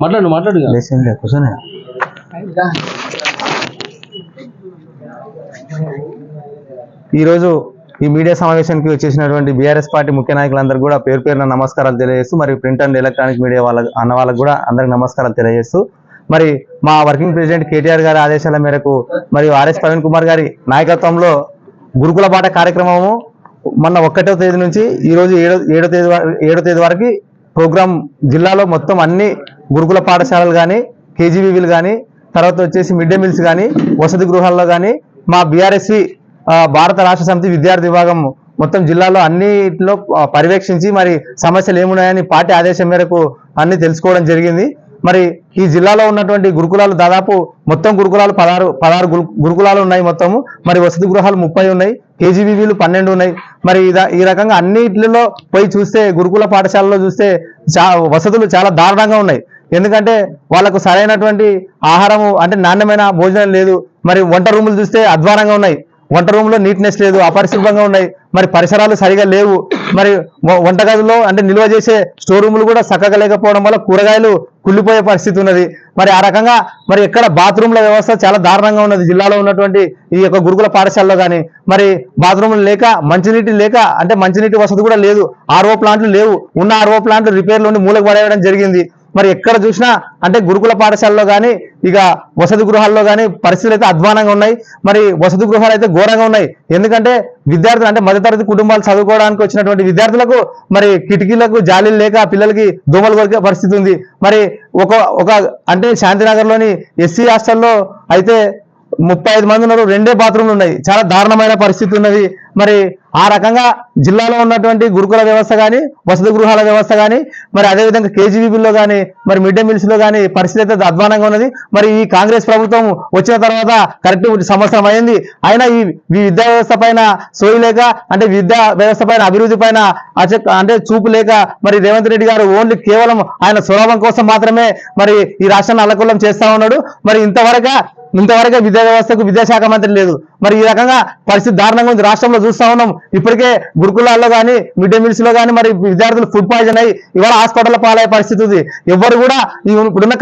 మాట్లాడు మాట్లాడు కూర్చొని. ఈరోజు ఈ మీడియా సమావేశానికి వచ్చేసినటువంటి బీఆర్ఎస్ పార్టీ ముఖ్య నాయకులందరూ కూడా పేరు పేరున నమస్కారాలు తెలియజేస్తూ మరి ప్రింట్ అండ్ ఎలక్ట్రానిక్ మీడియా వాళ్ళ అన్న వాళ్ళకు కూడా అందరికి నమస్కారాలు తెలియజేస్తూ మరి మా వర్కింగ్ ప్రెసిడెంట్ కేటీఆర్ గారి ఆదేశాల మేరకు మరియు ఆర్ఎస్ ప్రవీణ్ కుమార్ గారి నాయకత్వంలో గురుకుల పాట కార్యక్రమము మొన్న ఒకటో తేదీ నుంచి ఈరోజు ఏడో ఏడో తేదీ ఏడో తేదీ వరకు ప్రోగ్రాం జిల్లాలో మొత్తం అన్ని గురుకుల పాఠశాలలు కానీ కేజీబీవీలు కానీ తర్వాత వచ్చేసి మిడ్ డే మీల్స్ కానీ వసతి గృహాల్లో కానీ మా బీఆర్ఎస్వి భారత రాష్ట్ర సమితి విద్యార్థి విభాగం మొత్తం జిల్లాలో అన్నిట్లో పర్యవేక్షించి మరి సమస్యలు ఏమున్నాయని పార్టీ ఆదేశం మేరకు అన్ని తెలుసుకోవడం జరిగింది. మరి ఈ జిల్లాలో ఉన్నటువంటి గురుకులాలు దాదాపు మొత్తం గురుకులాలు పదహారు పదహారు గురు- గురుకులాలు ఉన్నాయి మొత్తము. మరి వసతి గృహాలు ముప్పై ఉన్నాయి కేజీబీవీలు పన్నెండు ఉన్నాయి. మరి ఈ రకంగా అన్నిటిలో పోయి చూస్తే గురుకుల పాఠశాలలో చూస్తే చా వసతులు చాలా దారుణంగా ఉన్నాయి. ఎందుకంటే వాళ్ళకు సరైనటువంటి ఆహారము అంటే నాణ్యమైన భోజనం లేదు. మరి వంట రూములు చూస్తే అధ్వానంగా ఉన్నాయి. వంట రూమ్లో నీట్నెస్ లేదు అపరిశుభ్రంగా ఉన్నాయి. మరి పరిసరాలు సరిగా లేవు. మరి వంటగదిలో అంటే నిల్వ చేసే స్టోర్ రూములు కూడా చక్కగా లేకపోవడం వల్ల కూరగాయలు కుళ్ళిపోయే పరిస్థితి ఉన్నది. మరి ఆ రకంగా మరి ఎక్కడ బాత్రూమ్ల వ్యవస్థ చాలా దారుణంగా ఉన్నది. జిల్లాలో ఉన్నటువంటి ఈ యొక్క గురుకుల పాఠశాలలో కానీ మరి బాత్రూమ్లు లేక మంచినీటి లేక అంటే మంచినీటి వసతి కూడా లేదు. ఆర్ఓ ప్లాంట్లు లేవు. ఉన్న ఆర్ఓ ప్లాంట్లు రిపేర్లు ఉండి మూలకు పడేయడం జరిగింది. మరి ఎక్కడ చూసినా అంటే గురుకుల పాఠశాలలో కానీ ఇక వసతి గృహాల్లో కానీ పరిస్థితులు అయితే అధ్వానంగా ఉన్నాయి. మరి వసతి గృహాలు అయితే ఘోరంగా ఉన్నాయి. ఎందుకంటే విద్యార్థులు అంటే మధ్యతరగతి కుటుంబాలు చదువుకోవడానికి వచ్చినటువంటి విద్యార్థులకు మరి కిటికీలకు జాలీలు లేక పిల్లలకి దోమలు కొరికే పరిస్థితి ఉంది. మరి ఒక ఒక అంటే శాంతినగర్లోని ఎస్సీ హాస్టల్లో అయితే ముప్పై ఐదు మంది ఉన్నారు రెండే బాత్రూమ్లు ఉన్నాయి. చాలా దారుణమైన పరిస్థితి ఉన్నది. మరి ఆ రకంగా జిల్లాలో ఉన్నటువంటి గురుకుల వ్యవస్థ కానీ వసతి గృహాల వ్యవస్థ కానీ మరి అదేవిధంగా కేజీబీబీలో కానీ మరి మిడ్ డే మీల్స్లో కానీ పరిస్థితి అయితే అధ్వానంగా ఉన్నది. మరి ఈ కాంగ్రెస్ ప్రభుత్వం వచ్చిన తర్వాత కరెక్ట్ సంవత్సరం అయింది. అయినా ఈ విద్యా వ్యవస్థ పైన సోయి లేక అంటే విద్యా వ్యవస్థ పైన అభివృద్ధి పైన అంటే చూపు లేక మరి రేవంత్ రెడ్డి గారు ఓన్లీ కేవలం ఆయన స్వలాభం కోసం మాత్రమే మరి ఈ రాష్ట్రాన్ని అల్లకొల్లం చేస్తా ఉన్నాడు. మరి ఇంతవరకు ఇంతవరకే విద్యా వ్యవస్థకు విద్యాశాఖ మంత్రి లేదు. మరి ఈ రకంగా పరిస్థితి దారుణంగా ఉంది. రాష్ట్రంలో చూస్తా ఉన్నాం. ఇప్పటికే గురుకులాల్లో కానీ మిడ్ డే మీల్స్లో కానీ మరి విద్యార్థులు ఫుడ్ పాయిజన్ అయ్యి ఇవాళ హాస్పిటల్ పాలయ్యే పరిస్థితి ఉంది. ఎవరు కూడా ఈ ఇప్పుడున్న